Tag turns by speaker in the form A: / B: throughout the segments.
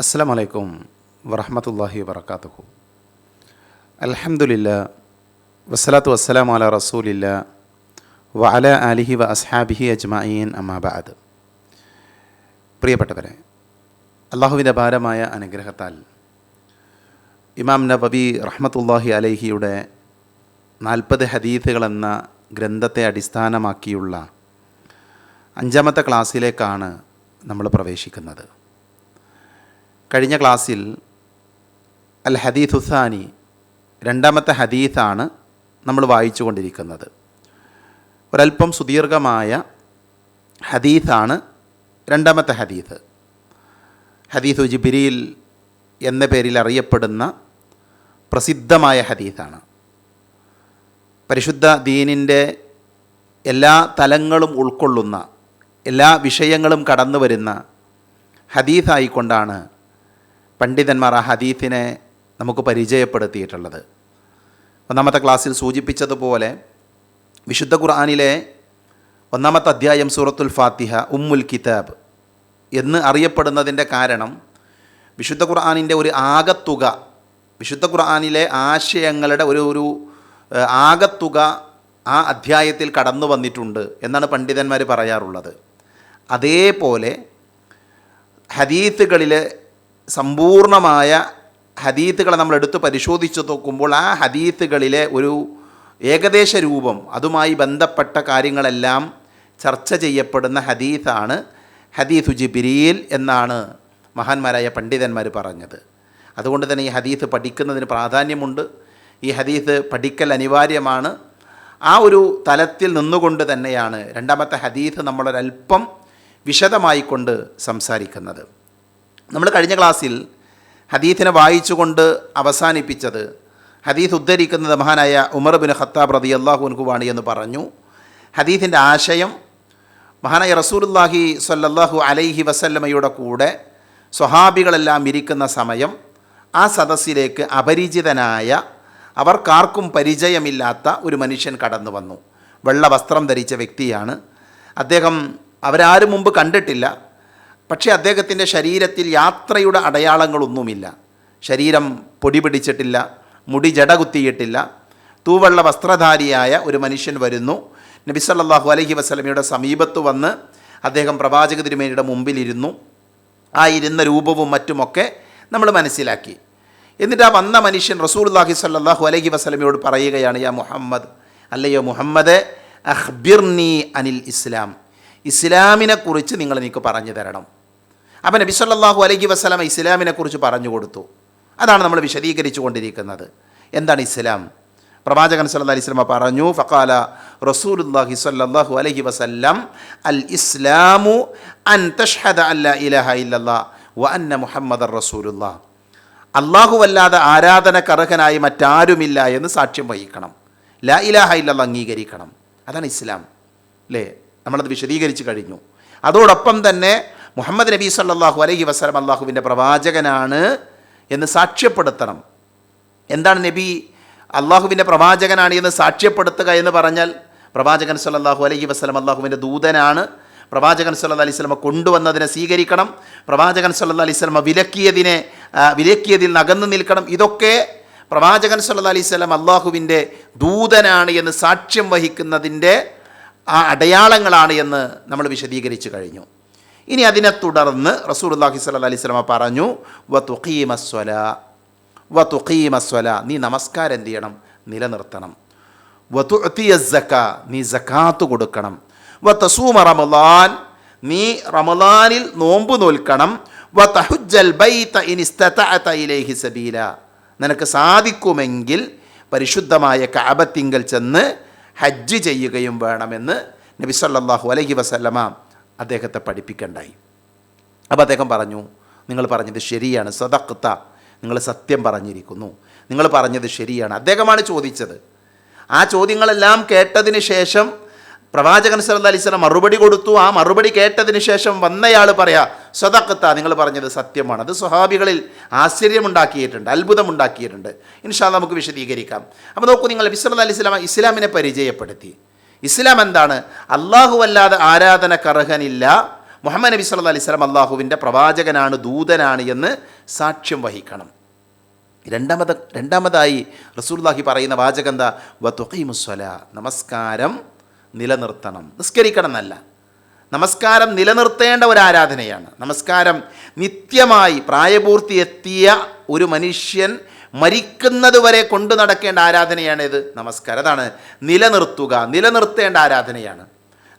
A: അസ്സാം വലൈക്കും വറഹമത്തല്ലാഹി വബർക്കാത്തുഹു അലഹമുല്ല വസ്സലാത്തു വസ്സലാം അല റസൂലില്ല വഅല അലിഹി വ അസ്ഹാബിഹി അജ്മഈൻ അമ്മാബാദ് പ്രിയപ്പെട്ടവരെ അള്ളാഹുവിന്റെ ഭാരമായ അനുഗ്രഹത്താൽ ഇമാം നബബി റഹ്മത്തുല്ലാഹി അലഹിയുടെ നാൽപ്പത് ഹദീഫുകളെന്ന ഗ്രന്ഥത്തെ അടിസ്ഥാനമാക്കിയുള്ള അഞ്ചാമത്തെ ക്ലാസ്സിലേക്കാണ് നമ്മൾ പ്രവേശിക്കുന്നത്. കഴിഞ്ഞ ക്ലാസ്സിൽ അൽ ഹദീഥുസാനി രണ്ടാമത്തെ ഹദീത്താണ് നമ്മൾ വായിച്ചു കൊണ്ടിരിക്കുന്നത് ഒരല്പം സുദീർഘമായ ഹദീത്താണ് രണ്ടാമത്തെ ഹദീത്ത് ഹദീഥു ജിബിരിയിൽ എന്ന പേരിൽ അറിയപ്പെടുന്ന പ്രസിദ്ധമായ ഹദീത്താണ് പരിശുദ്ധ ദീനിന്റെ എല്ലാ തലങ്ങളും ഉൾക്കൊള്ളുന്ന എല്ലാ വിഷയങ്ങളും കടന്നു വരുന്ന ഹദീത്തായിക്കൊണ്ടാണ് പണ്ഡിതന്മാർ ആ ഹദീത്തിനെ നമുക്ക് പരിചയപ്പെടുത്തിയിട്ടുള്ളത്. ഒന്നാമത്തെ ക്ലാസ്സിൽ സൂചിപ്പിച്ചതുപോലെ വിശുദ്ധ ഖുർആാനിലെ ഒന്നാമത്തെ അധ്യായം സൂറത്തുൽ ഫാത്തിഹ ഉമ്മുൽ കിതാബ് എന്ന് അറിയപ്പെടുന്നതിന്റെ കാരണം വിശുദ്ധ ഖുർആാനിന്റെ ഒരു ആകത്തുക വിശുദ്ധ ഖുർആാനിലെ ആശയങ്ങളുടെ ഒരു ഒരു ആകത്തുക ആ അധ്യായത്തിൽ കടന്നു വന്നിട്ടുണ്ട് എന്നാണ് പണ്ഡിതന്മാർ പറയാറുള്ളത്. അതേപോലെ ഹദീത്തുകളിലെ സമ്പൂർണമായ ഹദീത്തുകളെ നമ്മൾ എടുത്ത് പരിശോധിച്ച് നോക്കുമ്പോൾ ആ ഹദീത്തുകളിലെ ഒരു ഏകദേശ രൂപം അതുമായി ബന്ധപ്പെട്ട കാര്യങ്ങളെല്ലാം ചർച്ച ചെയ്യപ്പെടുന്ന ഹദീത്താണ് ഹദീസു ജിബിരിയിൽ എന്നാണ് മഹാന്മാരായ പണ്ഡിതന്മാർ പറഞ്ഞത്. അതുകൊണ്ട് തന്നെ ഈ ഹദീസ് പഠിക്കുന്നതിന് പ്രാധാന്യമുണ്ട്. ഈ ഹദീസ് പഠിക്കൽ അനിവാര്യമാണ്. ആ ഒരു തലത്തിൽ നിന്നുകൊണ്ട് തന്നെയാണ് രണ്ടാമത്തെ ഹദീത്ത് നമ്മളൊരൽപ്പം വിശദമായിക്കൊണ്ട് സംസാരിക്കുന്നത്. നമ്മൾ കഴിഞ്ഞ ക്ലാസ്സിൽ ഹദീത്തിനെ വായിച്ചുകൊണ്ട് അവസാനിപ്പിച്ചത് ഹദീസ് ഉദ്ധരിക്കുന്നത് മഹാനായ ഉമർ ബിൻ ഖത്താബ് റതി അള്ളാഹുൻകുവാണ് എന്ന് പറഞ്ഞു. ഹദീഫിന്റെ ആശയം മഹാനായ റസൂലുല്ലാഹി സ്വല്ലല്ലാഹു അലൈഹി വസല്ലമയുടെ കൂടെ സ്വഹാബികളെല്ലാം ഇരിക്കുന്ന സമയം ആ സദസ്സിലേക്ക് അപരിചിതനായ അവർക്കാർക്കും പരിചയമില്ലാത്ത ഒരു മനുഷ്യൻ കടന്നു വന്നു. വെള്ള വസ്ത്രം ധരിച്ച വ്യക്തിയാണ്. അദ്ദേഹം അവരാരും മുമ്പ് കണ്ടിട്ടില്ല. പക്ഷേ അദ്ദേഹത്തിന്റെ ശരീരത്തിൽ യാത്രയുടെ അടയാളങ്ങളൊന്നുമില്ല. ശരീരം പൊടി പിടിച്ചിട്ടില്ല മുടി ജടകുത്തിയിട്ടില്ല. തൂവെള്ള വസ്ത്രധാരിയായ ഒരു മനുഷ്യൻ വരുന്നു. നബി സല്ലല്ലാഹു അലൈഹി വസല്ലമയുടെ സമീപത്ത് വന്ന് അദ്ദേഹം പ്രവാചക തിരുമേനിയുടെ മുമ്പിലിരുന്നു. ആ ഇരുന്ന രൂപവും മറ്റുമൊക്കെ നമ്മൾ മനസ്സിലാക്കി. എന്നിട്ട് ആ വന്ന മനുഷ്യൻ റസൂലുള്ളാഹി സല്ലാഹു അലഹി വസല്ലമയോട് പറയുകയാണ് യാ മുഹമ്മദ് അല്ലയോ മുഹമ്മദ് അഹ്ബിർനി അനിൽ ഇസ്ലാം. ഇസ്ലാമിനെക്കുറിച്ച് നിങ്ങൾ എനിക്ക് പറഞ്ഞു തരണം. അപ്പം നബി സല്ലാഹു അലൈഹി വസല്ലമ ഇസ്ലാമിനെ കുറിച്ച് പറഞ്ഞു കൊടുത്തു. അതാണ് നമ്മൾ വിശദീകരിച്ചു കൊണ്ടിരിക്കുന്നത്. എന്താണ് ഇസ്ലാം? പ്രവാചകൻ സല്ല അലൈഹി വസല്ലമ പറഞ്ഞു ഫക്കാല റസൂലുള്ളാഹി സല്ലാഹു അലഹി വസല്ലം അൽ ഇസ്ലാമു അൻ തഷ്ഹദ അല്ല ഇലഹ ഇല്ലല്ലാഹ് വ അന്ന മുഹമ്മദർ റസൂലുള്ളാഹ്. ആരാധന ആരാധനക്കർഹനായി മറ്റാരുമില്ല എന്ന് സാക്ഷ്യം വഹിക്കണം. ലാ ഇലാഹ ഇല്ലല്ലാഹ് അംഗീകരിക്കണം. അതാണ് ഇസ്ലാം. അല്ലേ നമ്മളത് വിശദീകരിച്ച് കഴിഞ്ഞു. അതോടൊപ്പം തന്നെ മുഹമ്മദ് നബി സല്ലാഹു അലഹി വസ്ലം അള്ളാഹുവിന്റെ പ്രവാചകനാണ് എന്ന് സാക്ഷ്യപ്പെടുത്തണം. എന്താണ് നബി അള്ളാഹുവിന്റെ പ്രവാചകനാണ് എന്ന് സാക്ഷ്യപ്പെടുത്തുക എന്ന് പറഞ്ഞാൽ പ്രവാചകൻ സല്ലാഹു അലഹി വസ്ലം അള്ളാഹുവിന്റെ ദൂതനാണ്. പ്രവാചകൻ സല്ലാ വസല്ലമ കൊണ്ടുവന്നതിനെ സ്വീകരിക്കണം. പ്രവാചകൻ സല്ലാ വസല്ലമ വിലക്കിയതിനെ വിലക്കിയതിൽ നകന്നു നിൽക്കണം. ഇതൊക്കെ പ്രവാചകൻ സല്ലാ വസല്ലം അള്ളാഹുവിന്റെ ദൂതനാണ് എന്ന് സാക്ഷ്യം വഹിക്കുന്നതിന്റെ ആ അടയാളങ്ങളാണ് എന്ന് നമ്മൾ വിശദീകരിച്ചു കഴിഞ്ഞു. ഇനി അതിനെ തുടർന്ന് റസൂലുള്ളാഹി സ്വല്ലല്ലാഹി അലൈഹി വസല്ലമ പറഞ്ഞു വ തുഖീമസ്വല വ നീ നമസ്കാരം എന്ത് ചെയ്യണം നിലനിർത്തണം. വ തുഅത്തിയ സക്ക നീ സക്കാത്ത് കൊടുക്കണം. വ തസൂമ റമളാൻ നീ റമലാനിൽ നോമ്പ് നോൽക്കണം. വ തഹുജ്ജൽ ബൈത ഇൻ ഇസ്തതഅത ഇലൈഹി സബീല. നിനക്ക് സാധിക്കുമെങ്കിൽ പരിശുദ്ധമായ കാബത്തിങ്കൽ ചെന്ന് ഹജ്ജ് ചെയ്യുകയും വേണമെന്ന് നബി സല്ലല്ലാഹു അലൈഹി വസല്ലമ അദ്ദേഹത്തെ പഠിപ്പിക്കണ്ടായി. അപ്പോൾ അദ്ദേഹം പറഞ്ഞു നിങ്ങൾ പറഞ്ഞത് ശരിയാണ് സദക്ത നിങ്ങൾ സത്യം പറഞ്ഞിരിക്കുന്നു. നിങ്ങൾ പറഞ്ഞത് ശരിയാണ്. അദ്ദേഹമാണ് ചോദിച്ചത്. ആ ചോദ്യങ്ങളെല്ലാം കേട്ടതിന് ശേഷം പ്രവാചകൻ സല്ലല്ലാഹു അലൈഹി വസല്ലം മറുപടി കൊടുത്തു. ആ മറുപടി കേട്ടതിന് ശേഷം വന്നയാൾ പറയാ സ്വതക്കത്ത നിങ്ങൾ പറഞ്ഞത് സത്യമാണ്. അത് സ്വഹാബികളിൽ ആശ്ചര്യമുണ്ടാക്കിയിട്ടുണ്ട് അത്ഭുതമുണ്ടാക്കിയിട്ടുണ്ട്. ഇൻഷാ നമുക്ക് വിശദീകരിക്കാം. അപ്പോൾ നോക്കൂ നിങ്ങൾ നബി സല്ലല്ലാഹു അലൈഹി വസല്ലം ഇസ്ലാമിനെ പരിചയപ്പെടുത്തി. ഇസ്ലാം എന്താണ്? അല്ലാഹു അല്ലാതെ ആരാധനക്കർഹനില്ല. മുഹമ്മദ് നബി സല്ല അലൈഹി സ്വലം അള്ളാഹുവിന്റെ പ്രവാചകനാണ് ദൂതനാണ് എന്ന് സാക്ഷ്യം വഹിക്കണം. രണ്ടാമത് രണ്ടാമതായി റസൂൽല്ലാഹി പറയുന്ന വാചകം എന്താ? വത്തുഖീമുസ്വല നമസ്കാരം നിലനിർത്തണം. നിസ്കരിക്കണം എന്നല്ല നമസ്കാരം നിലനിർത്തേണ്ട ഒരു ആരാധനയാണ്. നമസ്കാരം നിത്യമായി പ്രായപൂർത്തി എത്തിയ ഒരു മനുഷ്യൻ മരിക്കുന്നത് വരെ കൊണ്ടു നടക്കേണ്ട ആരാധനയാണ് ഇത്? നമസ്കാരം. അതാണ് നിലനിർത്തുക നിലനിർത്തേണ്ട ആരാധനയാണ്.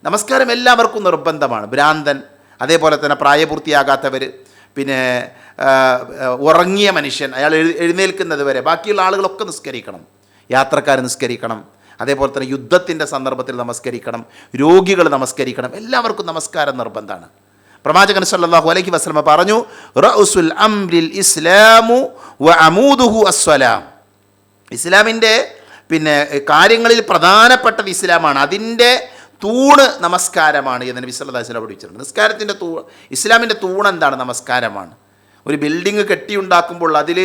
A: നമസ്കാരം എല്ലാവർക്കും നിർബന്ധമാണ്. ഭ്രാന്തൻ അതേപോലെ തന്നെ പ്രായപൂർത്തിയാകാത്തവർ പിന്നെ ഉറങ്ങിയ മനുഷ്യൻ അയാൾ എഴു എഴുന്നേൽക്കുന്നത് വരെ ബാക്കിയുള്ള ആളുകളൊക്കെ നിസ്കരിക്കണം. യാത്രക്കാർ നിസ്കരിക്കണം. അതേപോലെ തന്നെ യുദ്ധത്തിന്റെ സന്ദർഭത്തിൽ നമസ്കരിക്കണം. രോഗികൾ നമസ്കരിക്കണം. എല്ലാവർക്കും നമസ്കാരം നിർബന്ധമാണ്. പ്രവാചകൻ സല്ലാഹു അലൈഹി വസ്ലമ പറഞ്ഞു റഉസുൽ അംരിൽ ഇസ്ലാമു വ അമൂദുഹു അസ്വലാം ഇസ്ലാമിന്റെ പിന്നെ കാര്യങ്ങളിൽ പ്രധാനപ്പെട്ടത് ഇസ്ലാമാണ്. അതിന്റെ തൂണ് നമസ്കാരമാണ് എന്ന് നബി സല്ലല്ലാഹു അലൈഹി വസല്ലം പഠിച്ചിട്ടുണ്ട് നിസ്കാരത്തിന്റെ തൂ ഇസ്ലാമിന്റെ തൂണ് എന്താണ് നമസ്കാരമാണ്? ഒരു ബിൽഡിങ് കെട്ടിയുണ്ടാക്കുമ്പോൾ അതിൽ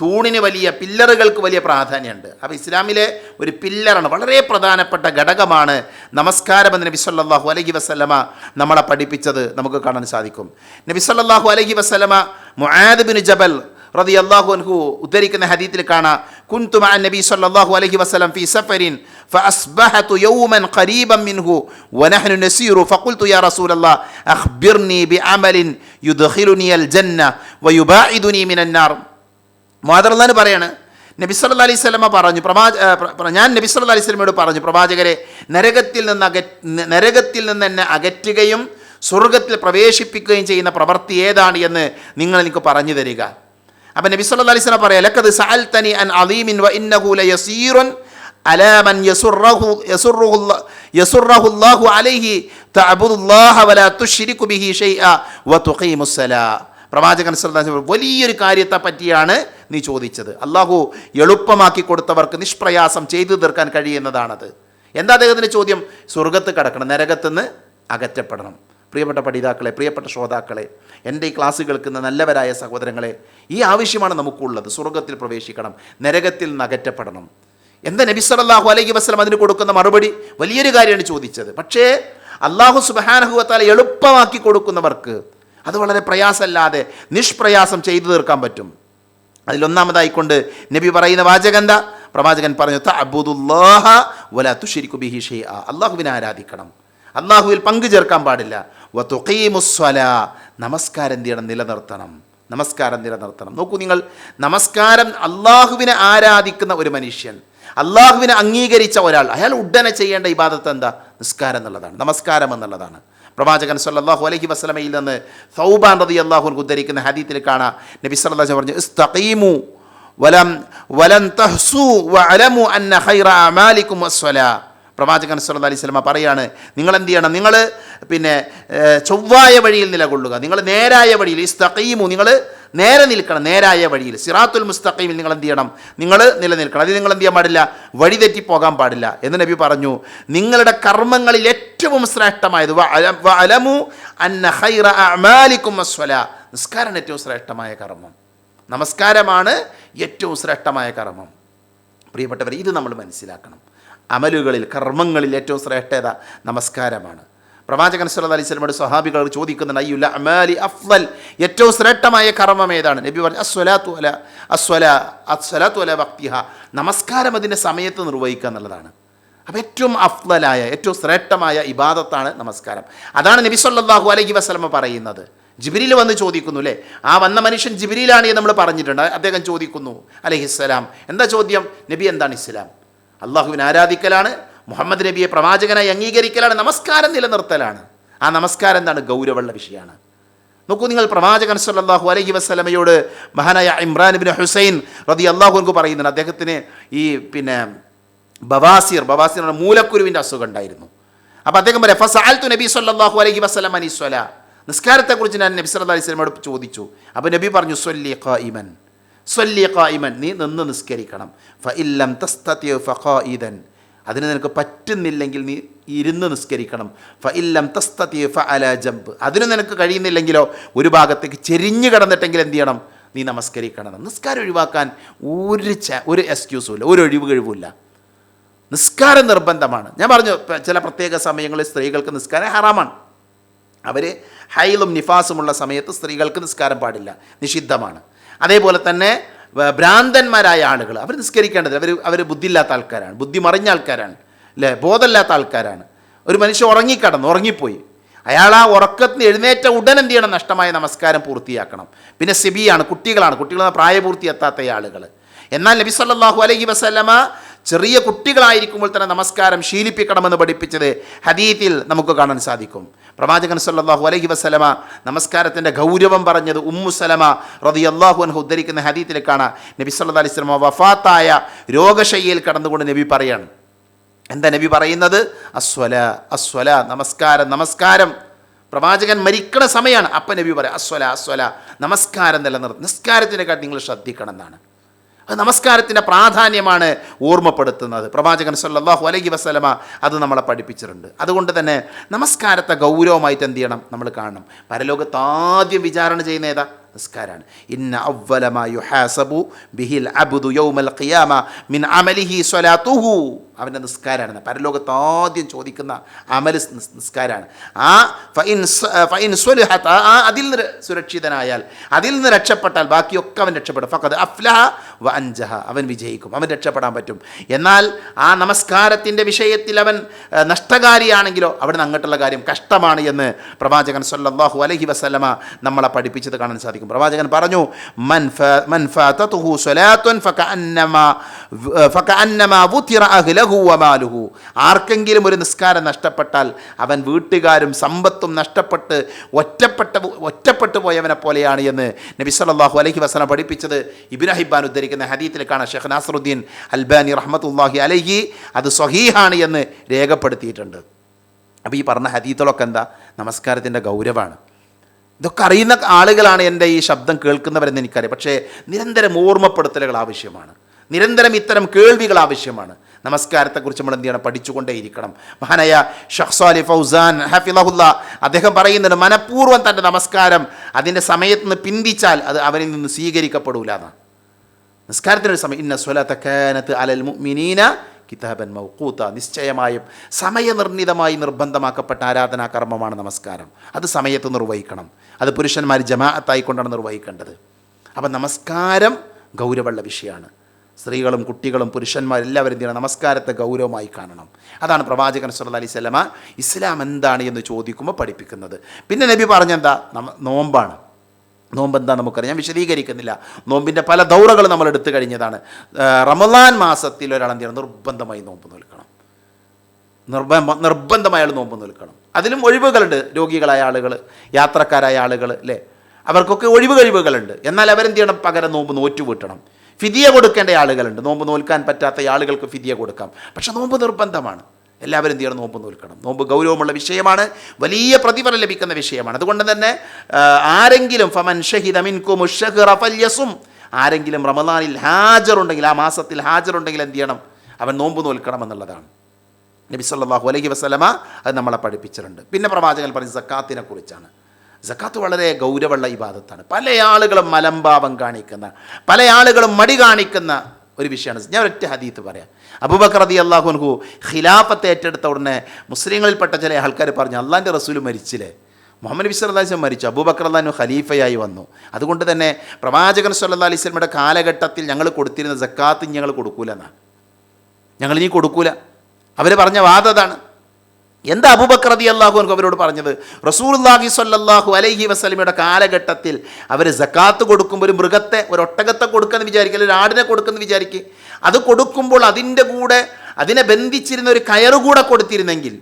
A: തൂണിന് വലിയ പില്ലറുകൾക്ക് വലിയ പ്രാധാന്യമുണ്ട് അപ്പോൾ ഇസ്ലാമിലെ ഒരു പില്ലറാണ് വളരെ പ്രധാനപ്പെട്ട ഘടകമാണ് നമസ്കാരം എന്ന് നബി സല്ലല്ലാഹു അലൈഹി വസല്ലമ നമ്മളെ പഠിപ്പിച്ചത് നമുക്ക് കാണാൻ സാധിക്കും നബി സല്ലല്ലാഹു അലൈഹി വസല്ലമ മുആദ് ബിൻ ജബൽ റതി അള്ളാഹു അൻഹു ഉദ്ധരിക്കുന്ന ഹദീത്തിൽ കാണാം كنت مع النبي صلى الله عليه وسلم في سفر فأصبحت يوما قريبا منه ونحن نسير فقلت يا رسول الله أخبرني بعمل يدخلني الجنة ويباعدني من النار മാതൃല്ലാന്ന് പറയാണ് നബി സല്ലല്ലാഹു അലൈഹി സ്വലമ പറഞ്ഞു പ്രവാച ഞാൻ നബി സല്ലല്ലാഹു അലൈഹി സ്വലമയോട് പറഞ്ഞു പ്രവാചകരെ നരകത്തിൽ നിന്ന് അക നരകത്തിൽ നിന്ന് എന്നെ അകറ്റുകയും സ്വർഗത്തിൽ പ്രവേശിപ്പിക്കുകയും ചെയ്യുന്ന പ്രവൃത്തി ഏതാണ് എന്ന് നിങ്ങൾ എനിക്ക് പറഞ്ഞു തരിക. അപ്പം നബി സല്ലല്ലാഹു അലൈഹി സ്വലം പറയാം ലക്കത് സഅൽതനി അൻ അലീമിൻ വ ഇന്നഹു യസീറുൻ അലാമൻ യസുറഹു യസുറഹു യസുറഹുല്ലാഹു അലൈഹി തഅബുദുല്ലാഹ വലാ തുശ്രികു ബിഹി ഷൈഅ വ തുഖീമുസ്സലാ. പ്രവാചകൻ വസല്ലം വലിയൊരു കാര്യത്തെ പറ്റിയാണ് നീ ചോദിച്ചത്. അള്ളാഹു എളുപ്പമാക്കി കൊടുത്തവർക്ക് നിഷ്പ്രയാസം ചെയ്തു തീർക്കാൻ കഴിയുന്നതാണത്. എന്താ അദ്ദേഹത്തിന്റെ ചോദ്യം? സ്വർഗത്ത് കടക്കണം നരകത്തുനിന്ന് അകറ്റപ്പെടണം. പ്രിയപ്പെട്ട പഠിതാക്കളെ പ്രിയപ്പെട്ട ശ്രോതാക്കളെ എന്റെ ഈ ക്ലാസ് കേൾക്കുന്ന നല്ലവരായ സഹോദരങ്ങളെ ഈ ആവശ്യമാണ് നമുക്കുള്ളത്. സ്വർഗത്തിൽ പ്രവേശിക്കണം നരകത്തിൽ നിന്ന് അകറ്റപ്പെടണം. എന്താ നബി സല്ലല്ലാഹു അലൈഹി വസ്ലം അതിന് കൊടുക്കുന്ന മറുപടി? വലിയൊരു കാര്യമാണ് ചോദിച്ചത്. പക്ഷേ അള്ളാഹു സുബഹാനഹുവത്താല എളുപ്പമാക്കി കൊടുക്കുന്നവർക്ക് അത് വളരെ പ്രയാസമല്ലാതെ നിഷ്പ്രയാസം ചെയ്തു തീർക്കാൻ പറ്റും. അതിലൊന്നാമതായിക്കൊണ്ട് നബി പറയുന്ന വാചകം എന്താ? പ്രവാചകൻ പറഞ്ഞു അബുദുല്ലാഹ വലാ തുഷിരിക്കു ബിഹി അള്ളാഹുവിനെ ആരാധിക്കണം. അള്ളാഹുവിൽ പങ്കു ചേർക്കാൻ പാടില്ല. വ തുഖീമുസ്സലാ നമസ്കാരം എന്ത് നിലനിർത്തണം. നമസ്കാരം നിലനിർത്തണം. നോക്കൂ നിങ്ങൾ നമസ്കാരം അള്ളാഹുവിനെ ആരാധിക്കുന്ന ഒരു മനുഷ്യൻ അള്ളാഹുവിനെ അംഗീകരിച്ച ഒരാൾ അയാൾ ഉടനെ ചെയ്യേണ്ട ഇബാദത്ത് എന്താ? നിസ്കാരം എന്നുള്ളതാണ്. നമസ്കാരം എന്നുള്ളതാണ്. പ്രവാചകൻ സല്ലാഹു അലഹി വസ്ലമയിൽ നിന്ന് സൗബാൻ റതി അള്ളാഹു ഉദ്ധരിക്കുന്ന ഹദീത്തിൽ കാണാം. നബി അലൈഹി പറഞ്ഞു ഇസ്തഖീമു വലം വലം തഹ്സു വഅലമു അന്ന ഖൈറ അമാലിക്കും പ്രവാചകൻ സല്ലാ അലൈഹി സ്വലമ പറയാണ് നിങ്ങൾ എന്ത് ചെയ്യണം? നിങ്ങൾ പിന്നെ ചൊവ്വായ വഴിയിൽ നിലകൊള്ളുക. നിങ്ങൾ നേരായ വഴിയിൽ ഇസ്തഖീമു നിങ്ങൾ നേരെ നിൽക്കണം നേരായ വഴിയിൽ. സിറാത്തുൽ മുസ്തഖീമിൽ നിങ്ങൾ എന്ത് ചെയ്യണം? നിങ്ങൾ നിലനിൽക്കണം. അതിൽ നിങ്ങൾ എന്ത് ചെയ്യാൻ പാടില്ല? വഴി തെറ്റി പോകാൻ പാടില്ല. എന്ന് നബി പറഞ്ഞു നിങ്ങളുടെ കർമ്മങ്ങളിൽ ഏറ്റവും ശ്രേഷ്ഠമായത് അലമു അന്ന ഖൈറ അമാലിക്കും അസ്വല നിസ്കാരം ഏറ്റവും ശ്രേഷ്ഠമായ കർമ്മം. നമസ്കാരമാണ് ഏറ്റവും ശ്രേഷ്ഠമായ കർമ്മം. പ്രിയപ്പെട്ടവർ ഇത് നമ്മൾ മനസ്സിലാക്കണം. അമലുകളിൽ കർമ്മങ്ങളിൽ ഏറ്റവും ശ്രേഷ്ഠത നമസ്കാരമാണ്. പ്രവാചകൻ സല്ലല്ലാഹു അലൈഹി വസല്ലമയുടെ സ്വഹാബികൾ ചോദിക്കുന്നുണ്ട് അയ്യുല്ല അമാലി അഫ്ലൽ ഏറ്റവും ശ്രേഷ്ഠമായ കർമ്മം ഏതാണ്? നബി പറഞ്ഞു അസ്വലാത്തു അല അസ്വല അസ്വലാത്തു അല വക്തിഹ നമസ്കാരം അതിന്റെ സമയത്ത് നിർവഹിക്കുക എന്നുള്ളതാണ്. അപ്പോൾ ഏറ്റവും അഫ്ലലായ ഏറ്റവും ശ്രേഷ്ഠമായ ഇബാദത്താണ് നമസ്കാരം. അതാണ് നബി സല്ലല്ലാഹു അലൈഹി വസ്ലമ പറയുന്നത്. ജിബിരിൽ വന്ന് ചോദിക്കുന്നു അല്ലേ ആ വന്ന മനുഷ്യൻ ജിബിരിയിലാണ് നമ്മൾ പറഞ്ഞിട്ടുണ്ട്. അദ്ദേഹം ചോദിക്കുന്നു അലഹിസ്സലാം എന്താ ചോദ്യം? നബി എന്താണ് ഇസ്ലാം? അള്ളാഹുവിനെ ആരാധിക്കലാണ്? മുഹമ്മദ് നബിയെ പ്രവാചകനായി അംഗീകരിക്കലാണ്? നമസ്കാരം നിലനിർത്തലാണ്. ആ നമസ്കാരം എന്താണ്? ഗൗരവമുള്ള വിഷയമാണ്. നോക്കൂ നിങ്ങൾ പ്രവാചകൻ സല്ലല്ലാഹു അലഹി വസ്ലമയോട് മഹാനായ ഇമ്രാൻ ബിൻ ഹുസൈൻ റതി അള്ളാഹു പറയുന്നുണ്ട്. അദ്ദേഹത്തിന് ഈ പിന്നെ ബവാസിർ ബവാസിർ എന്ന മൂലക്കുരുവിന്റെ അസുഖം ഉണ്ടായിരുന്നു. അപ്പോൾ അദ്ദേഹം പറയാം ഫസാൽത്തു നബി സല്ലാഹു അലൈഹി വസ്ലം അനി സ്വല. നിസ്കാരത്തെക്കുറിച്ച് ഞാൻ നബി സല്ലല്ലാഹു അലൈഹി സ്വലമോട് ചോദിച്ചു. അപ്പോൾ നബി പറഞ്ഞു സ്വല്ലി ഖായിമൻ സ്വല്ലി ഖായിമൻ നീ നിന്ന് നിസ്കരിക്കണം. ഫ ഇല്ലം തസ്തതി ഫഖായിദൻ അതിന് നിനക്ക് പറ്റുന്നില്ലെങ്കിൽ നീ ഇരുന്ന് നിസ്കരിക്കണം. ഫ ഇല്ലം തസ്തതി ഫ അല ജംബ്. അതിന് നിനക്ക് കഴിയുന്നില്ലെങ്കിലോ ഒരു ഭാഗത്തേക്ക് ചെരിഞ്ഞു കിടന്നിട്ടെങ്കിൽ എന്ത് ചെയ്യണം? നീ നമസ്കരിക്കണം. നിസ്കാരം ഒഴിവാക്കാൻ ഒരു ച ഒരു എക്സ്ക്യൂസും ഇല്ല ഒരു ഒഴിവ് കഴിവുമില്ല. നിസ്കാരം നിർബന്ധമാണ്. ഞാൻ പറഞ്ഞു ചില പ്രത്യേക സമയങ്ങളിൽ സ്ത്രീകൾക്ക് നിസ്കാരം ഹറാമാണ്. അവർ ഹൈലും നിഫാസുമുള്ള സമയത്ത് സ്ത്രീകൾക്ക് നിസ്കാരം പാടില്ല. നിഷിദ്ധമാണ്. അതേപോലെ തന്നെ ഭ്രാന്തന്മാരായ ആളുകൾ അവർ നിസ്കരിക്കേണ്ടത് അവർ അവർ ബുദ്ധിയില്ലാത്ത ആൾക്കാരാണ്. ബുദ്ധി മറിഞ്ഞ ആൾക്കാരാണ്. അല്ലേ ബോധമില്ലാത്ത ആൾക്കാരാണ്. ഒരു മനുഷ്യൻ ഉറങ്ങിക്കടന്നു ഉറങ്ങിപ്പോയി. അയാൾ ആ ഉറക്കത്തിന് എഴുന്നേറ്റ ഉടൻ എന്ത് ചെയ്യണം? നഷ്ടമായ നമസ്കാരം പൂർത്തിയാക്കണം. പിന്നെ സിബിയാണ് കുട്ടികളാണ്. കുട്ടികൾ പ്രായപൂർത്തി എത്താത്ത ആളുകൾ എന്നാൽ നബി സല്ലാഹു അലൈഹി വസല്ലമ ചെറിയ കുട്ടികളായിരിക്കുമ്പോൾ തന്നെ നമസ്കാരം ശീലിപ്പിക്കണമെന്ന് പഠിപ്പിച്ചത് ഹദീത്തിൽ നമുക്ക് കാണാൻ സാധിക്കും. പ്രവാചകൻ സല്ലാഹു അലഹി വസ്ലമ നമസ്കാരത്തിന്റെ ഗൗരവം പറഞ്ഞത് ഉമ്മു സലമ റതി അള്ളാഹു അൻഹു ഉദ്ധരിക്കുന്ന ഹദീത്തിൽ കാണാം നബി സല്ലല്ലാഹു അലൈഹി സ്വലമ വഫാത്തായ രോഗശയ്യയിൽ കടന്നുകൊണ്ട് നബി പറയാണ്. എന്താ നബി പറയുന്നത്? അസ്വല അസ്വല നമസ്കാരം നമസ്കാരം. പ്രവാചകൻ മരിക്കണ സമയമാണ് അപ്പം നബി പറയാം അസ്വല അസ്വല നമസ്കാരം നിലനിർത്തും നിസ്കാരത്തിനെക്കാട്ടി നിങ്ങൾ ശ്രദ്ധിക്കണം എന്നാണ്. നമസ്കാരത്തിന്റെ പ്രാധാന്യമാണ് ഓർമ്മപ്പെടുത്തുന്നത്. പ്രവാചകൻ സല്ലാഹു അലൈഹി വസ്ലമ അത് നമ്മളെ പഠിപ്പിച്ചിട്ടുണ്ട്. അതുകൊണ്ട് തന്നെ നമസ്കാരത്തെ ഗൗരവമായിട്ട് എന്ത് ചെയ്യണം നമ്മൾ കാണണം. പരലോകത്ത് ആദ്യം വിചാരണ ചെയ്യുന്ന ഏതാ? നിസ്കാരാണ് ഇന്ന അവലമ യുഹാസബു ബിഹിൽ അബുദു യൗമൽ ഖിയാമ മിൻ അമലിഹി സ്വലാത്തുഹു. അവന്റെ നിസ്കാരമാണ് പരലോകത്ത് ആദ്യം ചോദിക്കുന്ന അമൽ നിസ്കാരമാണ് ആ ഫൈൻ ഫൈൻ സ്വലുഹത്ത് സ്വലിഹത ആ അതിൽ നിന്ന് സുരക്ഷിതനായാൽ അതിൽ നിന്ന് രക്ഷപ്പെട്ടാൽ ബാക്കിയൊക്കെ അവൻ രക്ഷപ്പെടും. ഫക്കത് അഫ്ലഹ വ അൻജഹ. അവൻ വിജയിക്കും. അവൻ രക്ഷപ്പെടാൻ പറ്റും. എന്നാൽ ആ നമസ്കാരത്തിന്റെ വിഷയത്തിൽ അവൻ നഷ്ടകാരിയാണെങ്കിലോ അവിടെ നിന്ന് അങ്ങോട്ടുള്ള കാര്യം കഷ്ടമാണ് എന്ന് പ്രവാചകൻ സല്ലല്ലാഹു അലഹി വസല്ലമ നമ്മളെ പഠിപ്പിച്ചത് കാണാൻ സാധിക്കും. പ്രവാചകൻ പറഞ്ഞു മൻ അഹ്ലഹു ആർക്കെങ്കിലും ഒരു നിസ്കാരം നഷ്ടപ്പെട്ടാൽ അവൻ വീട്ടുകാരും സമ്പത്തും നഷ്ടപ്പെട്ട് ഒറ്റപ്പെട്ട ഒറ്റപ്പെട്ടു പോയവനെ പോലെയാണ് എന്ന് നബി സല്ലല്ലാഹു അലഹി വസല്ലം പഠിപ്പിച്ചത് ഇബ്രാഹിബാൻ ഉദ്ധരിക്കുന്ന ഹദീത്തിൽ കാണാം. ഷെയ്ഖ് നാസറുദ്ദീൻ അൽബാനി റഹ്മത്തുല്ലാഹി അലഹി അത് സ്വഹീഹാണ് എന്ന് രേഖപ്പെടുത്തിയിട്ടുണ്ട്. അപ്പോൾ ഈ പറഞ്ഞ ഹദീത്തുകളൊക്കെ എന്താ? നമസ്കാരത്തിന്റെ ഗൗരവമാണ്. ഇതൊക്കെ അറിയുന്ന ആളുകളാണ് എന്റെ ഈ ശബ്ദം കേൾക്കുന്നവരെന്ന് എനിക്കറിയാം. പക്ഷേ നിരന്തരം ഓർമ്മപ്പെടുത്തലുകൾ ആവശ്യമാണ്. നിരന്തരം ഇത്തരം കേൾവികൾ ആവശ്യമാണ്. നമസ്കാരത്തെക്കുറിച്ച് നമ്മൾ എന്ത് ചെയ്യണം? പഠിച്ചുകൊണ്ടേയിരിക്കണം. മഹാനായ ഷഹ്സാലി ഫൗസാൻ ഹഫിലഹുല്ല അദ്ദേഹം പറയുന്നുണ്ട് മനഃപൂർവം തന്റെ നമസ്കാരം അതിന്റെ സമയത്ത് നിന്ന് പിന്തിച്ചാൽ അത് അവനിൽ നിന്ന് സ്വീകരിക്കപ്പെടൂല എന്നാണ്. നിസ്കാരത്തിനൊരു സമയം ഇന്ന സ്വലത്തക്കാനത്ത് അലൽ മുഅ്മിനീന കിതാബൻ മൗക്കൂത്ത നിശ്ചയമായും സമയനിർണിതമായി നിർബന്ധമാക്കപ്പെട്ട ആരാധനാ കർമ്മമാണ് നമസ്കാരം. അത് സമയത്ത് നിർവഹിക്കണം. അത് പുരുഷന്മാർ ജമാഅത്തായിക്കൊണ്ടാണ് നിർവഹിക്കേണ്ടത്. അപ്പം നമസ്കാരം ഗൗരവമുള്ള വിഷയമാണ് സ്ത്രീകളും കുട്ടികളും പുരുഷന്മാരെല്ലാവരും ചെയ്യണം നമസ്കാരത്തെ ഗൗരവമായി കാണണം. അതാണ് പ്രവാചകൻ സല്ല അലൈഹി സ്വലമ ഇസ്ലാം എന്താണ് എന്ന് ചോദിക്കുമ്പോൾ പഠിപ്പിക്കുന്നത്. പിന്നെ നബി പറഞ്ഞെന്താ? നമ നോമ്പാണ്. നോമ്പ് എന്താ നമുക്കറിയാം വിശദീകരിക്കുന്നില്ല. നോമ്പിന്റെ പല ദൗറകൾ നമ്മൾ എടുത്തു കഴിഞ്ഞതാണ്. റമദാൻ മാസത്തിൽ ഒരാൾ എന്ത് ചെയ്യണം? നിർബന്ധമായി നോമ്പ് നിൽക്കണം. നിർബ നിർബന്ധമായ ആൾ നോമ്പ് നിൽക്കണം. അതിലും ഒഴിവുകളുണ്ട് രോഗികളായ ആളുകൾ യാത്രക്കാരായ ആളുകൾ അല്ലേ അവർക്കൊക്കെ ഒഴിവ് കഴിവുകളുണ്ട്. എന്നാൽ അവരെന്ത് ചെയ്യണം? പകരം നോമ്പ് നോറ്റു വീട്ടണം. ഫിദിയ കൊടുക്കേണ്ട ആളുകളുണ്ട്. നോമ്പ് നോൽക്കാൻ പറ്റാത്ത ആളുകൾക്ക് ഫിതിയ കൊടുക്കാം. പക്ഷെ നോമ്പ് നിർബന്ധമാണ്. എല്ലാവരും എന്ത് ചെയ്യണം? നോമ്പ് നോൽക്കണം. നോമ്പ് ഗൗരവമുള്ള വിഷയമാണ്. വലിയ പ്രതിഫലം ലഭിക്കുന്ന വിഷയമാണ്. അതുകൊണ്ട് തന്നെ ആരെങ്കിലും ഫമൻ ഷഹിദ മിൻകും ഉശ്ശഹ്റ ഫല്യസും ആരെങ്കിലും റമദാനിൽ ഹാജറുണ്ടെങ്കിൽ ആ മാസത്തിൽ ഹാജറുണ്ടെങ്കിൽ എന്ത് ചെയ്യണം? അവൻ നോമ്പ് നോൽക്കണം എന്നുള്ളതാണ്. നബി സല്ലല്ലാഹു അലൈഹി വസ്ലമ അത് നമ്മളെ പഠിപ്പിച്ചിട്ടുണ്ട്. പിന്നെ പ്രവാചകൻ പറഞ്ഞ സക്കാത്തിനെ കുറിച്ചാണ്. സക്കാത്ത് വളരെ ഗൗരവമുള്ള ഇബാദത്താണ്. പല ആളുകളും മലംഭാവം കാണിക്കുന്ന പല ആളുകളും മടി കാണിക്കുന്ന ഒരു വിഷയമാണ്. ഞാൻ ഒറ്റ ഹദീത്ത് പറയാം. അബൂബക്കർ അതി അള്ളാഹുൻഹു ഖിലാഫത്ത് ഏറ്റെടുത്ത ഉടനെ മുസ്ലിങ്ങളിൽപ്പെട്ട ചില ആൾക്കാർ പറഞ്ഞു അള്ളാന്റെ റസൂൽ മരിച്ചില്ലേ? മുഹമ്മദ് നബി വസല്ലം മരിച്ചു. അബൂബക്കർ അള്ളഹാനു ഖലീഫയായി വന്നു. അതുകൊണ്ട് തന്നെ പ്രവാചകൻ സല്ലാ അലൈഹി വസല്ലമയുടെ കാലഘട്ടത്തിൽ ഞങ്ങൾ കൊടുത്തിരുന്ന ജക്കാത്ത് ഞങ്ങൾ കൊടുക്കൂലെന്നാണ് ഞങ്ങൾ ഇനി കൊടുക്കൂല. അവർ പറഞ്ഞ വാദം അതാണ്. എന്താ അബൂബക്കർ അതി അള്ളാഹു എനിക്ക് അവരോട് പറഞ്ഞത്? റസൂർല്ലാഹി സ്വല്ലല്ലാഹു അലൈഹി വസ്ലമയുടെ കാലഘട്ടത്തിൽ അവർ ജക്കാത്ത് കൊടുക്കുമ്പോൾ ഒരു മൃഗത്തെ ഒരു ഒട്ടകത്തെ കൊടുക്കുമെന്ന് വിചാരിക്കുക അല്ലെങ്കിൽ ഒരു ആടിനെ കൊടുക്കുമെന്ന് വിചാരിക്കുക അത് കൊടുക്കുമ്പോൾ അതിന്റെ കൂടെ അതിനെ ബന്ധിച്ചിരുന്ന ഒരു കയറ് കൂടെ കൊടുത്തിരുന്നെങ്കിൽ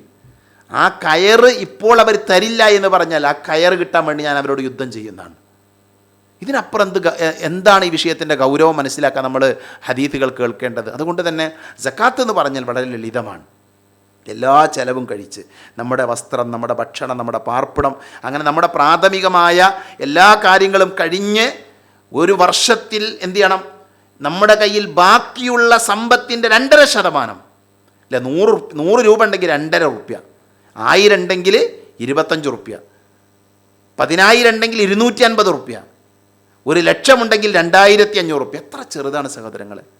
A: ആ കയറ് ഇപ്പോൾ അവർ തരില്ല എന്ന് പറഞ്ഞാൽ ആ കയറ് കിട്ടാൻ വേണ്ടി ഞാൻ അവരോട് യുദ്ധം ചെയ്യുന്നതാണ്. ഇതിനപ്പുറം എന്ത് എന്താണ് ഈ വിഷയത്തിന്റെ ഗൗരവം മനസ്സിലാക്കാൻ നമ്മൾ ഹദീത്തുകൾ കേൾക്കേണ്ടത്? അതുകൊണ്ട് തന്നെ ജക്കാത്ത് എന്ന് പറഞ്ഞാൽ വളരെ ലളിതമാണ്. എല്ലാ ചെലവും കഴിച്ച് നമ്മുടെ വസ്ത്രം നമ്മുടെ ഭക്ഷണം നമ്മുടെ പാർപ്പിടം അങ്ങനെ നമ്മുടെ പ്രാഥമികമായ എല്ലാ കാര്യങ്ങളും കഴിഞ്ഞ് ഒരു വർഷത്തിൽ എന്ത് ചെയ്യണം? നമ്മുടെ കയ്യിൽ ബാക്കിയുള്ള സമ്പത്തിന്റെ രണ്ടര ശതമാനം. അല്ല നൂറ് നൂറ് രൂപ ഉണ്ടെങ്കിൽ രണ്ടര റുപ്യ. ആയിരം ഉണ്ടെങ്കിൽ ഇരുപത്തഞ്ച് റുപ്യ. പതിനായിരം ഉണ്ടെങ്കിൽ ഇരുന്നൂറ്റി അൻപത് റുപ്യ. ഒരു ലക്ഷമുണ്ടെങ്കിൽ രണ്ടായിരത്തി അഞ്ഞൂറ് റുപ്യ. എത്ര ചെറുതാണ് സഹോദരങ്ങളെ.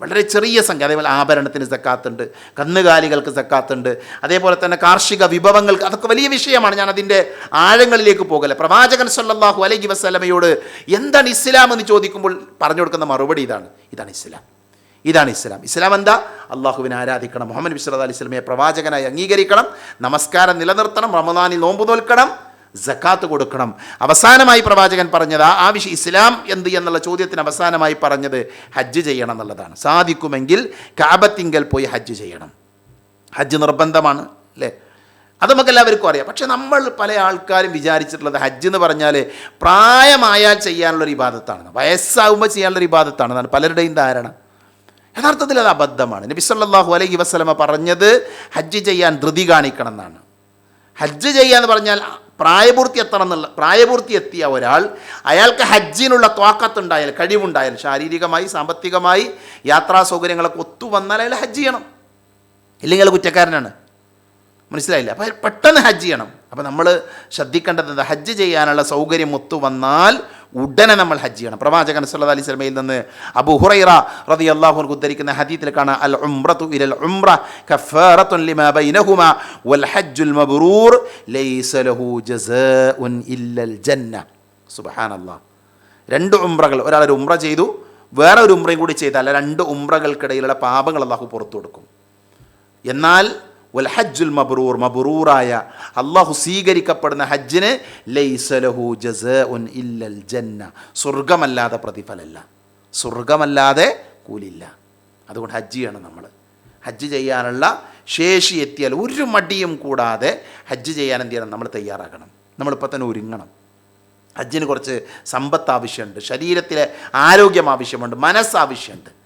A: വളരെ ചെറിയ സംഖ്യ അതേപോലെ ആഭരണത്തിന് സക്കാത്തുണ്ട് കന്നുകാലികൾക്ക് സക്കാത്തുണ്ട് അതേപോലെ തന്നെ കാർഷിക വിഭവങ്ങൾക്ക് അതൊക്കെ വലിയ വിഷയമാണ്. ഞാൻ അതിന്റെ ആഴങ്ങളിലേക്ക് പോകല പ്രവാചകൻ സല്ലാഹു അലൈഹി വസ്ലമയോട് എന്താണ് ഇസ്ലാം എന്ന് ചോദിക്കുമ്പോൾ പറഞ്ഞു കൊടുക്കുന്ന മറുപടി ഇതാണ്. ഇതാണ് ഇസ്ലാം. ഇതാണ് ഇസ്ലാം. ഇസ്ലാം എന്താ? അള്ളാഹുവിനെ ആരാധിക്കണം മുഹമ്മദ് ബിസ്ലാ അലൈഹി സ്വലമയെ പ്രവാചകനായി അംഗീകരിക്കണം നമസ്കാരം നിലനിർത്തണം റമദാനിൽ നോമ്പ് നോൽക്കണം ജക്കാത്ത് കൊടുക്കണം. അവസാനമായി പ്രവാചകൻ പറഞ്ഞത് ആ വിഷയം ഇസ്ലാം എന്ത് എന്നുള്ള ചോദ്യത്തിന് അവസാനമായി പറഞ്ഞത് ഹജ്ജ് ചെയ്യണം എന്നുള്ളതാണ്. സാധിക്കുമെങ്കിൽ കാബത്തിങ്കൽ പോയി ഹജ്ജ് ചെയ്യണം. ഹജ്ജ് നിർബന്ധമാണ് അല്ലേ? അത് നമുക്ക് എല്ലാവർക്കും അറിയാം. പക്ഷെ നമ്മൾ പല ആൾക്കാരും വിചാരിച്ചിട്ടുള്ളത് ഹജ്ജ് എന്ന് പറഞ്ഞാൽ പ്രായമായാൽ ചെയ്യാനുള്ളൊരു ഇബാദത്താണ്. വയസ്സാകുമ്പോൾ ചെയ്യാനുള്ളൊരു ഇബാദത്താണ്. എന്നാണ് പലരുടെയും ധാരണ. യഥാർത്ഥത്തിൽ അത് അബദ്ധമാണ്. നബി സല്ലല്ലാഹു അലൈഹി വസ്ലമ പറഞ്ഞത് ഹജ്ജ് ചെയ്യാൻ ധൃതി കാണിക്കണം എന്നാണ്. ഹജ്ജ് ചെയ്യാന്ന് പറഞ്ഞാൽ പ്രായപൂർത്തി എത്തണം എന്നുള്ള പ്രായപൂർത്തി എത്തിയ ഒരാൾ അയാൾക്ക് ഹജ്ജിനുള്ള ത്വാക്കത്തുണ്ടായാൽ കഴിവുണ്ടായാൽ ശാരീരികമായി സാമ്പത്തികമായി യാത്രാ സൗകര്യങ്ങളൊക്കെ ഒത്തു വന്നാൽ അയാൾ ഹജ്ജ് ചെയ്യണം. ഇല്ലെങ്കിൽ അയാൾ കുറ്റക്കാരനാണ്. മനസ്സിലായില്ല? അപ്പോൾ പെട്ടെന്ന് ഹജ്ജ് ചെയ്യണം. അപ്പോൾ നമ്മൾ ശ്രദ്ധിക്കേണ്ടത് എന്താ? ഹജ്ജ് ചെയ്യാനുള്ള സൗകര്യം ഒത്തു വന്നാൽ ഉടനെ നമ്മൾ ഹജ്ജ് ചെയ്യണം. പ്രവാചകൻ സല്ലാ അലൈഹി സ്വലമയിൽ നിന്ന് അബു ഹുറൈറ റതി അൻഹു ഉദ്ധരിക്കുന്ന ഹദീസിൽ കാണാം അൽ ഉംറതു ഇലൽ ഉംറ കഫാറത്തുൻ ലിമാ ബൈനഹുമ വൽ ഹജ്ജുൽ മബ്റൂർ ലൈസ ലഹു ജസാഉൻ ഇല്ലൽ ജന്ന. സുബ്ഹാനല്ലാഹ് രണ്ട് ഉംറകൾ ഒരാൾ ഒരു ഉംറ ചെയ്തു വേറെ ഒരു ഉംറയും കൂടി ചെയ്താൽ രണ്ട് ഉംറകൾക്കിടയിലുള്ള പാപങ്ങൾ അള്ളാഹു പുറത്തു കൊടുക്കും. എന്നാൽ വൽ ഹജ്ജുൽ മബ്രൂർ മബ്രൂറായ അള്ളാഹു സ്വീകരിക്കപ്പെടുന്ന ഹജ്ജിന് ലൈസലഹു ജസഉൻ ഇല്ലൽ ജന്ന. സ്വർഗമല്ലാതെ പ്രതിഫലമല്ല സ്വർഗമല്ലാതെ കൂലില്ല. അതുകൊണ്ട് ഹജ്ജ് ചെയ്യണം നമ്മൾ. ഹജ്ജ് ചെയ്യാനുള്ള ശേഷി എത്തിയാൽ ഒരു മടിയും കൂടാതെ ഹജ്ജ് ചെയ്യാൻ എന്ത് ചെയ്യണം? നമ്മൾ തയ്യാറാക്കണം നമ്മളിപ്പോൾ തന്നെ ഒരുങ്ങണം. ഹജ്ജിന് കുറച്ച് സമ്പത്ത് ആവശ്യമുണ്ട്. ശരീരത്തിലെ ആരോഗ്യം ആവശ്യമുണ്ട്. മനസ്സ് ആവശ്യമുണ്ട്.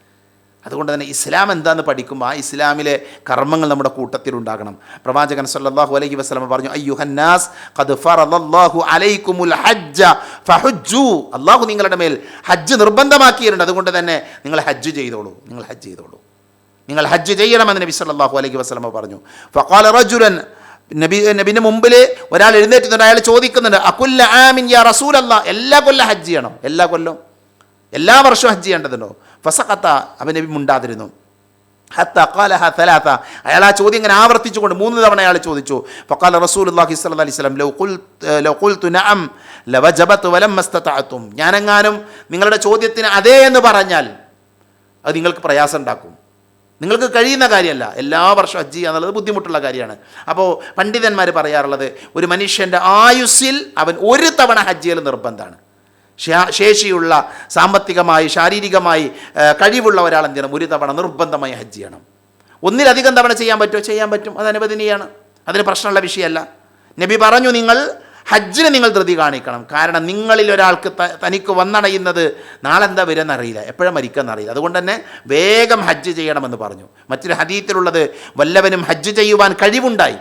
A: അതുകൊണ്ട് തന്നെ ഇസ്ലാം എന്താന്ന് പഠിക്കുമ്പോൾ ആ ഇസ്ലാമിലെ കർമ്മങ്ങൾ നമ്മുടെ കൂട്ടത്തിലുണ്ടാകണം പ്രവാചകൻ സല്ലാഹു അലൈഹി വസല്ലം പറഞ്ഞു അയ്യുഹന്നാസ് അള്ളാഹു നിങ്ങളുടെ മേൽ ഹജ്ജ് നിർബന്ധമാക്കിയിട്ടുണ്ട്. അതുകൊണ്ട് തന്നെ നിങ്ങൾ ഹജ്ജ് ചെയ്തോളൂ. നിങ്ങൾ ഹജ്ജ് ചെയ്തോളൂ. നിങ്ങൾ ഹജ്ജ് ചെയ്യണമെന്ന് നബി സല്ലാഹു അലൈഹി വസ്ലമ പറഞ്ഞു. ഫഖാല റജുലൻ നബി നബിന് മുമ്പിൽ ഒരാൾ എഴുന്നേറ്റുന്നുണ്ട് അയാൾ ചോദിക്കുന്നുണ്ട് അക്കുല്ല ആമിൻ യാ റസൂലല്ലാ? എല്ലാ കൊല്ലം ഹജ്ജ് ചെയ്യണം. എല്ലാ കൊല്ലം. എല്ലാ വർഷവും ഹജ്ജ് ചെയ്യേണ്ടതുണ്ടോ? ഫസഖത്ത അവൻ നബി മുണ്ടാതിരുന്നു. ഹത്ത കാലഹ തലാത്ത അയാൾ ആ ചോദ്യം ഇങ്ങനെ ആവർത്തിച്ചുകൊണ്ട് മൂന്ന് തവണ അയാൾ ചോദിച്ചു. ഫക്കാല റസൂൽ അള്ളാഹി സ്വല്ലല്ലാഹി അലൈഹി സ്വലം ലൗ ഖുൽത് ലൗ ഖുൽതു നഅം ലവജബത് വലം മസ്തത്താത്തും ഞാനെങ്ങാനും നിങ്ങളുടെ ചോദ്യത്തിന് അതേ എന്ന് പറഞ്ഞാൽ അത് നിങ്ങൾക്ക് പ്രയാസം ഉണ്ടാക്കും. നിങ്ങൾക്ക് കഴിയുന്ന കാര്യമല്ല. എല്ലാ വർഷവും ഹജ്ജ് ചെയ്യുക എന്നുള്ളത് ബുദ്ധിമുട്ടുള്ള കാര്യമാണ്. അപ്പോൾ പണ്ഡിതന്മാർ പറയാറുള്ളത് ഒരു മനുഷ്യന്റെ ആയുസ്സിൽ അവൻ ഒരു തവണ ഹജ്ജ് ചെയ്യൽ നിർബന്ധമാണ്. ശേഷിയുള്ള സാമ്പത്തികമായി ശാരീരികമായി കഴിവുള്ള ഒരാൾ എന്ത് ചെയ്യണം? ഒരു തവണ നിർബന്ധമായി ഹജ്ജ് ചെയ്യണം. ഒന്നിലധികം തവണ ചെയ്യാൻ പറ്റുമോ? ചെയ്യാൻ പറ്റും. അത് അനുവദനീയാണ്. അതിന് പ്രശ്നമുള്ള വിഷയമല്ല. നബി പറഞ്ഞു നിങ്ങൾ ഹജ്ജിന് നിങ്ങൾ ധൃതി കാണിക്കണം. കാരണം നിങ്ങളിൽ ഒരാൾക്ക് തനിക്ക് വന്നണയുന്നത് നാളെ എന്താ വരുമെന്ന് അറിയില്ല എപ്പോഴും മരിക്കുമെന്ന് അറിയില്ല അതുകൊണ്ട് തന്നെ വേഗം ഹജ്ജ് ചെയ്യണമെന്ന് പറഞ്ഞു. മറ്റൊരു ഹദീത്തിലുള്ളത് വല്ലവനും ഹജ്ജ് ചെയ്യുവാൻ കഴിവുണ്ടായി.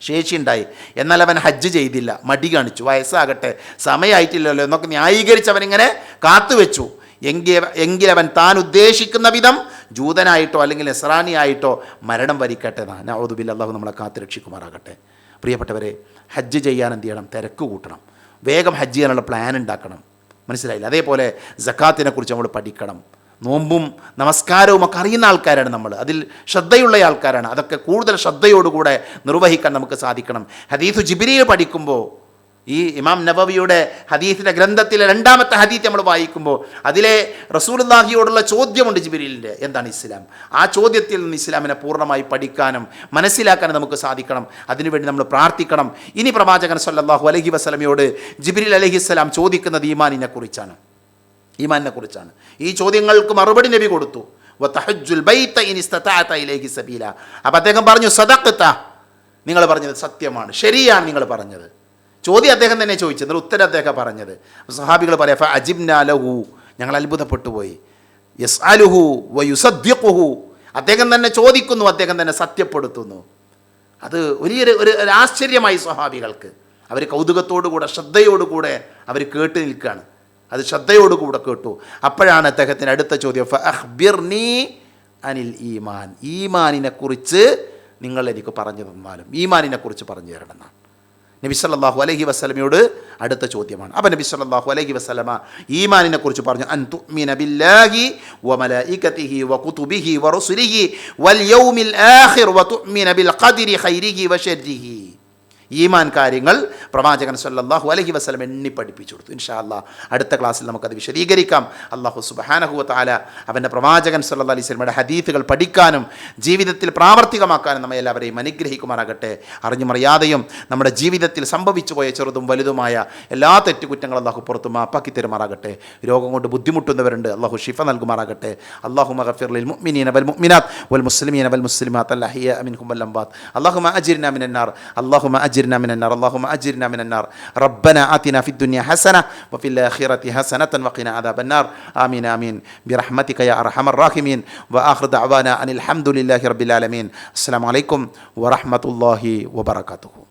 A: ശേഷിയുണ്ടായി. എന്നാൽ അവൻ ഹജ്ജ് ചെയ്തില്ല. മടി കാണിച്ചു. വയസ്സാകട്ടെ. സമയമായിട്ടില്ലല്ലോ എന്നൊക്കെ ന്യായീകരിച്ച് അവനിങ്ങനെ കാത്തുവെച്ചു. എങ്കിൽ എങ്കിൽ അവൻ താൻ ഉദ്ദേശിക്കുന്ന വിധം ജൂതനായിട്ടോ അല്ലെങ്കിൽ എസ്രാനിയായിട്ടോ മരണം വരിക്കട്ടെ നൗദുബിൽ അള്ളാഹു നമ്മളെ കാത്തു രക്ഷിക്കുമാറാകട്ടെ. പ്രിയപ്പെട്ടവരെ ഹജ്ജ് ചെയ്യാൻ എന്ത് ചെയ്യണം? തിരക്ക് കൂട്ടണം. വേഗം ഹജ്ജ് ചെയ്യാനുള്ള പ്ലാൻ ഉണ്ടാക്കണം. മനസ്സിലായില്ല? അതേപോലെ ജക്കാത്തിനെ കുറിച്ച് നമ്മൾ പഠിക്കണം. നോമ്പും നമസ്കാരവും ഒക്കെ അറിയുന്ന ആൾക്കാരാണ് നമ്മൾ. അതിൽ ശ്രദ്ധയുള്ള ആൾക്കാരാണ്. അതൊക്കെ കൂടുതൽ ശ്രദ്ധയോടുകൂടെ നിർവഹിക്കാൻ നമുക്ക് സാധിക്കണം. ഹദീഫ് ജിബിരിയിൽ പഠിക്കുമ്പോൾ ഈ ഇമാം നബവിയുടെ ഹദീസിന്റെ ഗ്രന്ഥത്തിലെ രണ്ടാമത്തെ ഹദീത്ത് നമ്മൾ വായിക്കുമ്പോൾ അതിലെ റസൂൽദാഹിയോടുള്ള ചോദ്യമുണ്ട് ജിബിരിലിന്റെ എന്താണ് ഇസ്ലാം? ആ ചോദ്യത്തിൽ നിന്ന് ഇസ്ലാമിനെ പൂർണമായി പഠിക്കാനും മനസ്സിലാക്കാനും നമുക്ക് സാധിക്കണം. അതിനുവേണ്ടി നമ്മൾ പ്രാർത്ഥിക്കണം. ഇനി പ്രവാചകൻ സല്ലാഹു അലഹി വസ്ലമയോട് ജിബിരിൽ അലഹിസ്സലാം ചോദിക്കുന്നത് ഈമാനിനെ കുറിച്ചാണ്. ഈമാനിനെ കുറിച്ചാണ് ഈ ചോദ്യങ്ങൾക്ക് മറുപടി നബി കൊടുത്തു. സബീല. അപ്പോൾ അദ്ദേഹം പറഞ്ഞു സദഖത. നിങ്ങൾ പറഞ്ഞത് സത്യമാണ്. ശരിയാണ് നിങ്ങൾ പറഞ്ഞത്. ചോദ്യം അദ്ദേഹം തന്നെ ചോദിച്ചത് എന്നാൽ ഉത്തരം അദ്ദേഹം പറഞ്ഞത്. സഹാബികൾ പറയാം ഫ അജിബ്ന ലഹു. ഞങ്ങൾ അത്ഭുതപ്പെട്ടു പോയി യസ് അലുഹു വയുസദ്യഹു അദ്ദേഹം തന്നെ ചോദിക്കുന്നു അദ്ദേഹം തന്നെ സത്യപ്പെടുത്തുന്നു. അത് വലിയൊരു ഒരു ഒരു ആശ്ചര്യമായി സ്വഹാബികൾക്ക് അവർ കൗതുകത്തോടുകൂടെ ശ്രദ്ധയോടുകൂടെ അവർ കേട്ട് നിൽക്കുകയാണ്. അത് ശ്രദ്ധയോടുകൂടെ കേട്ടു. അപ്പോഴാണ് അദ്ദേഹത്തിന് അടുത്ത ചോദ്യം ഫഅഖ്ബിർനി അനിൽ ഈമാൻ. ഈമാനിനെ കുറിച്ച് നിങ്ങൾ എനിക്ക് പറഞ്ഞു തന്നാലും ഈമാനിനെ കുറിച്ച് പറഞ്ഞു തരണം നബി സല്ലാഹു അലഹി വസ്ലമയോട് അടുത്ത ചോദ്യമാണ്. അപ്പം നബി സല്ലാഹു അലഹി വസ്ലമ ഈമാനിനെ കുറിച്ച് പറഞ്ഞു അൻ തുഅ്മിന ബില്ലാഹി വ മലായികതിഹി വ വൽ യൗമിൽ ആഖിർ വ ബിൽ ഖദരി ഖൈരിഹി വ ഈമാൻ കാര്യങ്ങൾ പ്രവാചകൻ സല്ലാഹു അലഹി വസ്ലം എണ്ണി പഠിപ്പിച്ചു കൊടുത്തു. ഇൻഷാ അടുത്ത ക്ലാസ്സിൽ നമുക്കത് വിശദീകരിക്കാം. അള്ളാഹു സുബാനഹുവത്താല അവന്റെ പ്രവാചകൻ സല്ലാ അലൈഹി സ്വലമയുടെ ഹദീഫുകൾ പഠിക്കാനും ജീവിതത്തിൽ പ്രാവർത്തികമാക്കാനും നമ്മെ എല്ലാവരെയും അനുഗ്രഹിക്കുമാറാകട്ടെ. അറിഞ്ഞു മറിയാതെയും നമ്മുടെ ജീവിതത്തിൽ സംഭവിച്ചു പോയ ചെറുതും വലുതുമായ എല്ലാ തെറ്റുകുറ്റങ്ങളും അള്ളാഹു പുറത്തും മാപ്പാക്കി തരുമാറാകട്ടെ. രോഗം കൊണ്ട് ബുദ്ധിമുട്ടുന്നവരുണ്ട്. അള്ളാഹു ഷിഫ നൽകുമാറാകട്ടെ. അള്ളാഹു മഗഫിർലിൽ മുഅ്മിനീന വൽ മുഅ്മിനാത്ത് വൽ മുസ്ലിമീന വൽ മുസ്ലിമാത്ത് അല്ലാഹിയ അമിൻ ഹുബൽ അള്ളാഹു അള്ളാഹു അമിൻ മിനന്നാർ അള്ളാഹു അജിർ أجرنا من النار. اللهم أجرنا من النار. ربنا آتنا في الدنيا حسنة وفي الآخرة حسنة وقنا عذاب النار. آمين آمين. برحمتك يا أرحم الراحمين. وآخر دعوانا أن الحمد لله رب العالمين. السلام عليكم ورحمة الله وبركاته.